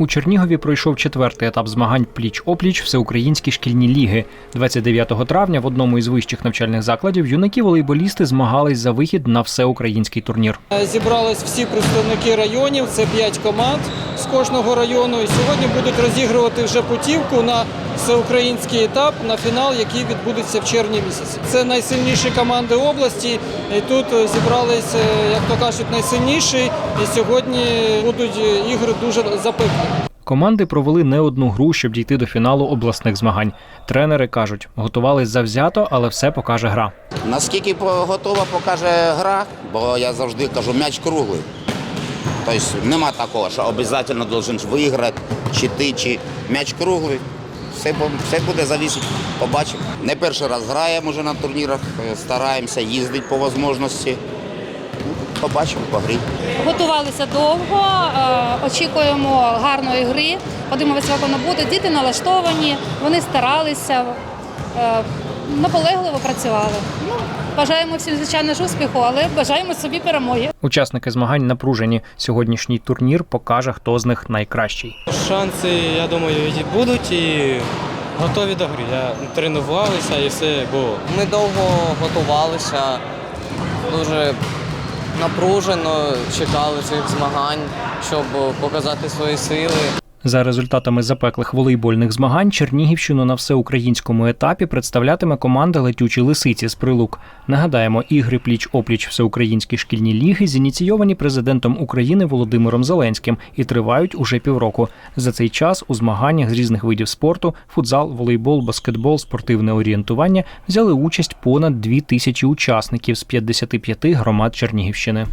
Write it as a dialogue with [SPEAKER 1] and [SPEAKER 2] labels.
[SPEAKER 1] У Чернігові пройшов четвертий етап змагань пліч-опліч всеукраїнські шкільні ліги. 29 травня в одному із вищих навчальних закладів юнаки волейболісти змагались за вихід на всеукраїнський турнір.
[SPEAKER 2] Зібрались всі представники районів, це п'ять команд з кожного району. І сьогодні будуть розігрувати вже путівку на всеукраїнський етап на фінал, який відбудеться в червні місяці. Це найсильніші команди області. І тут е, зібрались, е, як то кажуть, найсильніші. І сьогодні будуть е, ігри дуже запеклі.
[SPEAKER 1] Команди провели не одну гру, щоб дійти до фіналу обласних змагань. Тренери кажуть, готувались завзято, але все покаже гра.
[SPEAKER 3] Наскільки готова покаже гра, бо я завжди кажу, м'яч круглий. Тобто нема такого, що обов'язково должен виграти, чи ти, чи м'яч круглий. Все, все буде залежати, побачимо. Не перший раз граємо вже на турнірах, е, стараємося їздити по можливості. Ну, Побачимо по грі.
[SPEAKER 4] Готувалися довго, е, очікуємо гарної гри. Подивимося, як воно буде. Діти налаштовані, вони старалися, е, наполегливо працювали. Ну, бажаємо всім, звичайно ж, успіху, але бажаємо собі перемоги.
[SPEAKER 1] Учасники змагань напружені. Сьогоднішній турнір покаже, хто з них найкращий.
[SPEAKER 5] Шанси, я думаю, і будуть і готові до гри. Я тренувалися і все було.
[SPEAKER 6] Ми довго готувалися, дуже напружено чекали цих змагань, щоб показати свої сили.
[SPEAKER 1] За результатами запеклих волейбольних змагань Чернігівщину на всеукраїнському етапі представлятиме команда летючі лисиці з прилук. Нагадаємо, ігри пліч-опліч всеукраїнські шкільні ліги зініційовані президентом України Володимиром Зеленським і тривають уже півроку. За цей час у змаганнях з різних видів спорту футзал, волейбол, баскетбол, спортивне орієнтування взяли участь понад дві тисячі учасників з 55 громад Чернігівщини.